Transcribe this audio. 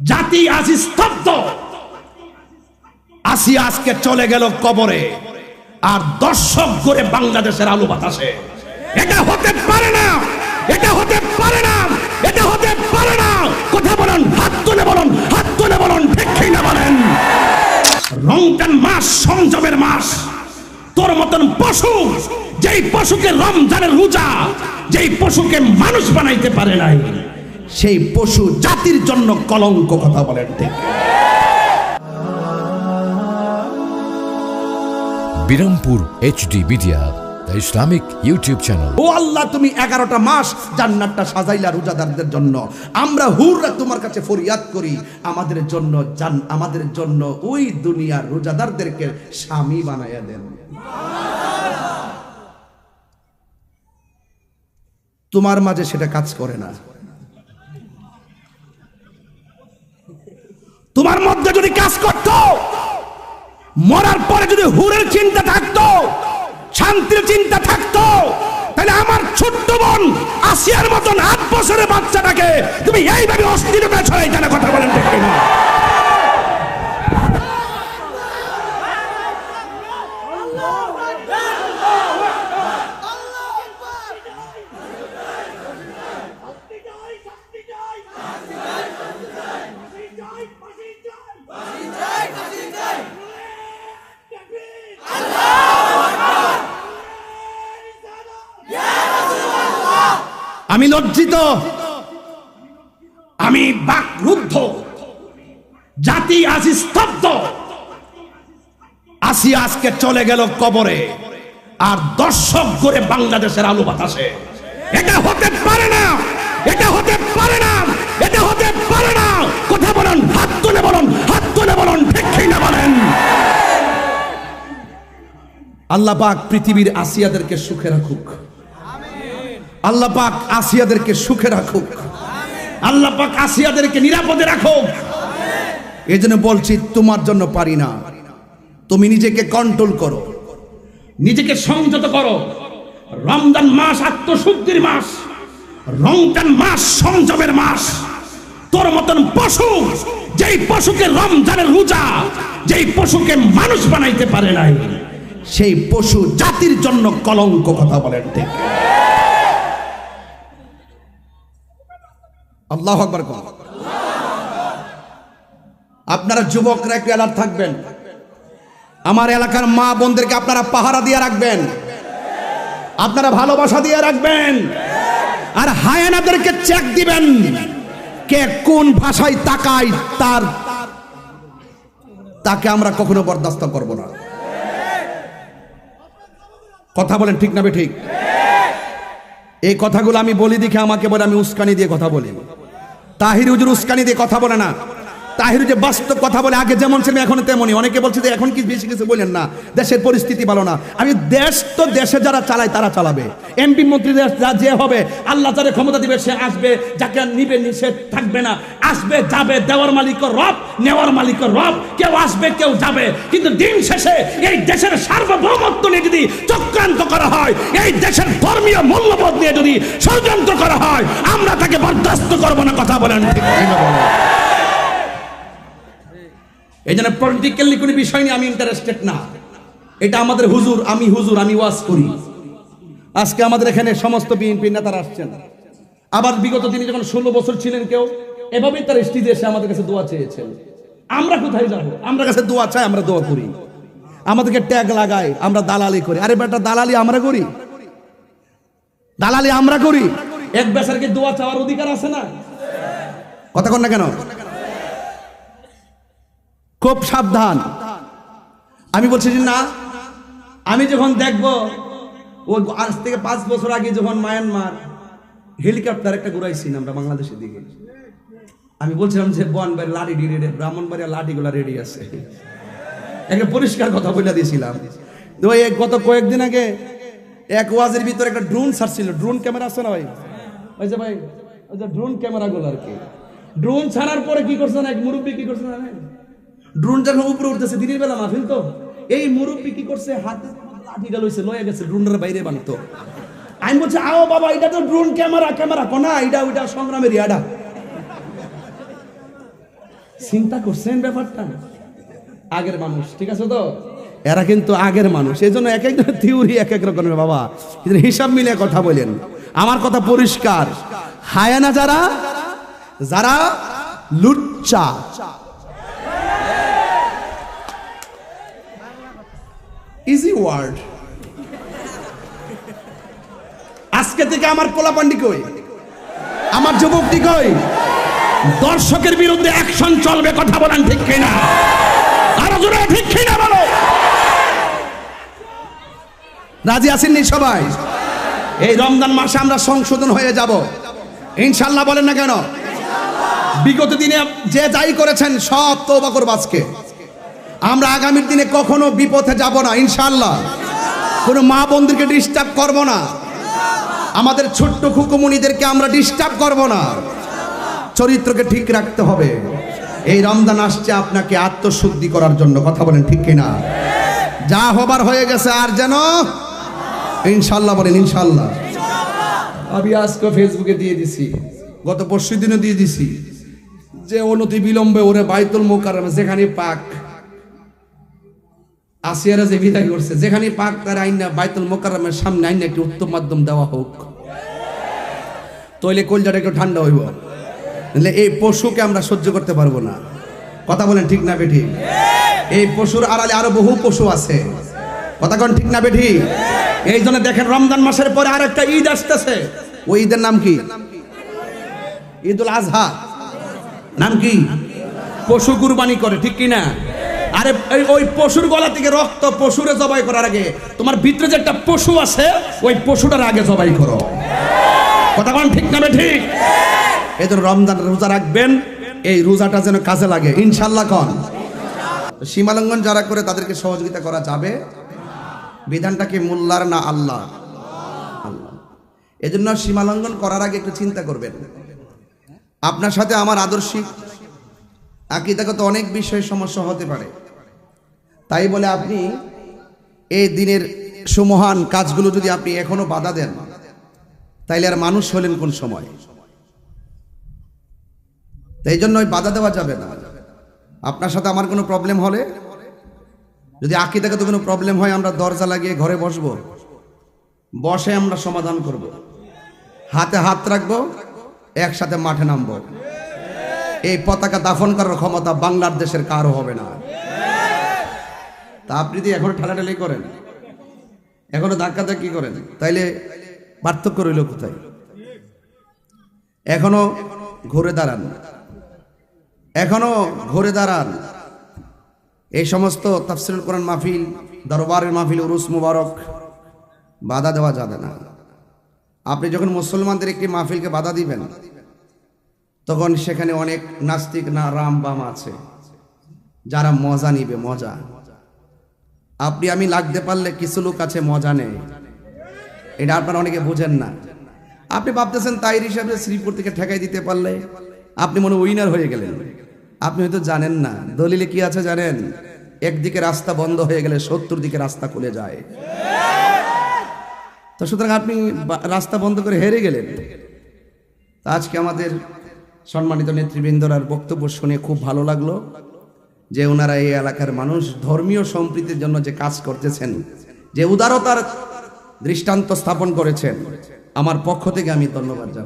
জাতি আজ স্তব্ধ। আসি আজকে চলে গেল কবরে। আর দর্শক করে বাংলাদেশের আলু বাতাসে। এটা হতে পারে না, এটা হতে পারে না, এটা হতে পারে না। কথা বলেন, হাত তুলে বলুন, হাত তুলে বলুন, ঠিক না বলেন? রমজান মাস, সংযমের মাস। তোর মতন পশু, যেই পশুকে রমজানের রোজা, যেই পশুকে মানুষ বানাইতে পারে নাই। সেই পশু জাতির জন্য কলঙ্ক কথা বলেন ঠিক। Birampur HD media Islamic YouTube channel ও আল্লাহ তুমি এগারোটা মাস জান্নাতটা সাজাইলা রোজাদারদের জন্য। আমরা হুররা তোমার কাছে ফরিয়াদ করি। আমাদের জন্য জান আমাদের জন্য ওই দুনিয়ার রোজাদারদেরকে স্বামী বানাইয়া দেন। তোমার মাঝে সেটা কাজ করে না। কাজ করত, মরার পরে যদি হুরের চিন্তা থাকতো, শান্তির চিন্তা থাকতো, তাহলে আমার ছোট্ট বোন আসিয়ার মতন আট বছরের বাচ্চাটাকে তুমি এইভাবে অস্থিরতা ছড়াই জানা কথা বলেন দেখবে কিনা? আমি লজ্জিত। আমি বাকরুদ্ধ। জাতি আজ স্তব্ধ। আসি আজকে চলে গেল কবরে। আর দর্শক করে বাংলাদেশের আলু বাতাসে। এটা হতে পারে না। এটা হতে পারে না। এটা হতে পারে না। কথা বলেন, হাত তুলে বলুন, হাত তুলে বলুন, ঠিক না বলেন? আল্লাহ পাক পৃথিবীর আসিয়াদেরকে সুখে রাখুক। আল্লাহ পাক আসিয়াদেরকে সুখে রাখুক। আল্লাহ পাক আসিয়াদেরকে নিরাপদে রাখুক। এই জন্য বলছি, তোমার জন্য পারি না। তুমি নিজেকে কন্ট্রোল করো। নিজেকে সংযত করো। রমজান মাস আত্মশুদ্ধির মাস। রমজান মাস সংযমের মাস। তোর মতন পশু, যেই পশুকে রমজানের রোজা, যেই পশুকে মানুষ বানাইতে পারে নাই, সেই পশু জাতির জন্য কলঙ্ক কথা বলেন ঠিক। আল্লাহ আকবর কর আপনারা যুবকরা একটু অ্যালার্ট থাকবেন। আমার এলাকার মা বোনদেরকে আপনারা পাহারা দিয়ে রাখবেন। আপনারা ভালোবাসা দিয়ে রাখবেন। আর হায়ানাদেরকে চেক দিবেন। কে কোন ভাষায় তাকায় তার তাকে আমরা কখনো বরদাস্ত করব না। কথা বলেন ঠিক না ঠিক? এই কথাগুলো আমি বলি দেখে আমাকে বলে আমি উস্কানি দিয়ে কথা বলি। তাহির উজুর উস্কানি দিয়ে কথা বলে না। তাহির যে বাস্তব কথা বলে, আগে যেমন ছিলেন এখন তেমনই। অনেকে বলছে যে এখন কি বেশি কিছু বলেন না, দেশের পরিস্থিতি ভালো না। আমি দেশ তো দেশে যারা চালায়, তারা চালাবে। এমপি মন্ত্রীদের যা হবে, আল্লাহ যারে ক্ষমতা দিবে, সে আসবে। যাকে নিবে সে থাকবে না। আসবে, যাবে, দেওয়ার মালিক রব, নেওয়ার মালিক রব। কেউ আসবে, কেউ যাবে। কিন্তু দিন শেষে এই দেশের সার্বভৌমত্ব নিয়ে যদি চক্রান্ত করা হয়, এই দেশের ধর্মীয় মূল্যবোধ নিয়ে যদি ষড়যন্ত্র করা হয়, আমরা তাকে বরদাস্ত করব না, কথা বলেন ঠিক? এই জন্য পলিটিক্যালি কোনো বিষয় নিয়ে আমি ইন্টারেস্টেড না। এটা আমাদের হুজুর, আমি হুজুর, আমি ওয়াজ করি। আজকে আমাদের এখানে সমস্ত বিএনপি নেতারা আসছেন। আবার বিগত দিনে যখন ষোলো বছর ছিলেন কেউ, এভাবেই তার স্টেজে এসে আমাদের কাছে দোয়া চেয়েছেন। আমরা কোথায় যাব? আমরা কাছে দোয়া চাই, আমরা দোয়া করি। আমাদেরকে ট্যাগ লাগাই আমরা দালালি করি। আরে বেটা, দালালি আমরা করি? দালালি আমরা করি? এক বেসারকে দোয়া চাওয়ার অধিকার আছে না? কথা কন না কেন? খুব সাবধান। আমি বলছি যে না, আমি যখন দেখব, ও আজ থেকে পাঁচ বছর আগে যখন মায়ানমার হেলিকপ্টার একটা ঘুরাইছি আমরা বাংলাদেশের দিকে, আমি বলছিলাম যে বনবাড়ি লাঠি রেডি ব্রাহ্মণবাড়িয়া লাঠিগুলা রেডি আছে। একটা পরিষ্কার কথা বলে দিয়েছিলাম। তো এই গত কয়েকদিন আগে এক ওয়াজের ভিতরে একটা ড্রোন ছাড়ছিল, ড্রোন ক্যামেরা আছে না ভাই? ওই যে ভাই, ওই যে ড্রোন ক্যামেরাগুলো আর কি। ড্রোন ছাড়ার পরে কি করছে না, এক মুরব্বী কি করছে না ড্রোন যখন উপরে উঠতেছে, দিনের বেলা মাহফিল তো। এই মুরব্বী কি করছে? হাতে লাঠি গেল লয়ে গেছে, ড্রোনের বাইরে বানতো আমি বলছি, আও বাবা, এটা তো ড্রোন, ক্যামেরা ক্যামেরা, কোনা, এটা, ওইটা, সংগ্রামের ইয়াটা চিন্তা করছেন ব্যাপারটা? আগের মানুষ, ঠিক আছে তো? এরা কিন্তু আগের মানুষ এই জন্য এক একজনের থিওরি এক এক রকমের, বাবা। হিসাব মিলে কথা বলেন। আমার কথা পরিষ্কার। হায়ানা যারা যারা লুচ্চা। ইজি ওয়ার্ড আজকে থেকে আমার পোলাপান্ডি কই? আমার যুবকটি কই? দর্শকের বিরুদ্ধে অ্যাকশন চলবে, কথা বলেন ঠিক কিনা? আরও জোরে ঠিক কিনা বলো? রাজি আসেননি সবাই? এই রমজান মাসে আমরা সংশোধন হয়ে যাব। ইনশাল্লাহ বলেন না কেন? বিগত দিনে যে যাই করেছেন, সব তৌবা করব আজকে। আমরা আগামীর দিনে কখনো বিপথে যাব না ইনশাল্লাহ কোনো মা বোনদেরকে ডিস্টার্ব করব না। আমাদের ছোট্ট খুকুমুনিদেরকে আমরা ডিস্টার্ব করব না। চরিত্রকে ঠিক রাখতে হবে। এই রমজান আসছে আপনাকে আত্মশুদ্ধি করার জন্য কথা বলেন ঠিক কিনা? যা হবার হয়ে গেছে আর যেন ইনশাল্লাহ বলেন ইনশাল্লাহ আমি আজকে ফেসবুকে দিয়ে দিছি। গত পরশু দিনও দিয়ে দিছি। যে অনতি বিলম্বে ওরে বাইতুল মোকাররম যেখানে পাক আসিয়ারা যে বিদায় করছে, যেখানে পাক তার আইনা বাইতুল মোকাররমের সামনে আইনা একটি উত্তম মাধ্যম দেওয়া হোক। তৈলে কলজাটা একটু ঠান্ডা হইব। নাহলে এই পশুকে আমরা সহ্য করতে পারব না। কথা বলেন ঠিক না বেঠি? এই পশুর আড়ালে আরও বহু পশু আছে। কথা কোন ঠিক না বেঠি? এই জন্য দেখেন রমজান মাসের পরে আর একটা ঈদ আসতেছে। ওই ঈদের নাম কি? ঈদুল আজহা। নাম কি? পশু কুরবানি করে, ঠিক কি না আরে ওই পশুর গলা থেকে রক্ত পশুরে জবাই করার আগে, তোমার ভিতরে যে একটা পশু আছে, ওই পশুটার আগে জবাই করো। কথা কোন ঠিক না ঠিক এই জন্য রমজান রোজা রাখবেন, এই রোজাটা যেন কাজে লাগে। ইনশাল্লাহ কন। সীমালঙ্ঘন যারা করে, তাদেরকে সহযোগিতা করা যাবে। বিধানটা কি মোল্লার না আল্লাহ আল্লাহ। এজন্য সীমালঙ্ঘন করার আগে একটু চিন্তা করবেন। আপনার সাথে আমার আদর্শিক, আকিদাগত অনেক বিষয়ে সমস্যা হতে পারে। তাই বলে আপনি এই দিনের সুমহান কাজগুলো যদি আপনি এখনও বাধা দেন, তাইলে আর মানুষ হলেন কোন সময়? তাই জন্য ওই বাধা দেওয়া যাবে না। আপনার সাথে আমার কোনো প্রবলেম হলে? যদি আকিদাগত কোনো প্রবলেম হয়, আমরা দরজা লাগিয়ে ঘরে বসবো। বসে আমরা সমাধান করব। হাতে হাত রাখব, একসাথে মাঠে নামবো। এই পতাকা দাফন করার ক্ষমতা বাংলার দেশের কারও হবে না। তা আপনি যদি এখনও ঠেলাঠেলি করেন। এখনও ধাক্কা ধাক্কি করেন। তাইলে পার্থক্য রইল কোথায়? এখনও ঘুরে দাঁড়ান। এখনও ঘুরে দাঁড়ান। এই সমস্ত তাফসিরুল কোরআন মাহফিল, দরবারের মাহফিল, উরুস মুবারক, বাধা দেওয়া যাবে না। আপনি যখন মুসলমানদের একটি মাহফিলকে বাধা দিবেন, তখন সেখানে অনেক নাস্তিক না রাম বাম আছে, যারা মজা নিবে, মজা। আপনি আমি লাগতে পারলে কিছু লোক আছে, মজা নেই। এটা আপনারা অনেকে বুঝেন না। আপনি ভাবতেছেন তাই হিসাবে শ্রীপুর থেকে ঠেকাই দিতে পারলে, আপনি মনে উইনার হয়ে গেলেন। আপনি হয়তো জানেন না, দলিলে কি আছে জানেন? একদিকে রাস্তা বন্ধ হয়ে গেলে সত্তর দিকে রাস্তা খুলে যায়। তো সুতরাং আপনি রাস্তা বন্ধ করে হেরে গেলেন। আজকে আমাদের সম্মানিত নেতৃবৃন্দরার বক্তব্য শুনে খুব ভালো লাগল। যে ওনারা এই এলাকার মানুষ ধর্মীয় সম্প্রীতির জন্য যে কাজ করতেছেন, যে উদারতার দৃষ্টান্ত স্থাপন করেছেন, আমার পক্ষ থেকে আমি ধন্যবাদ জানাই।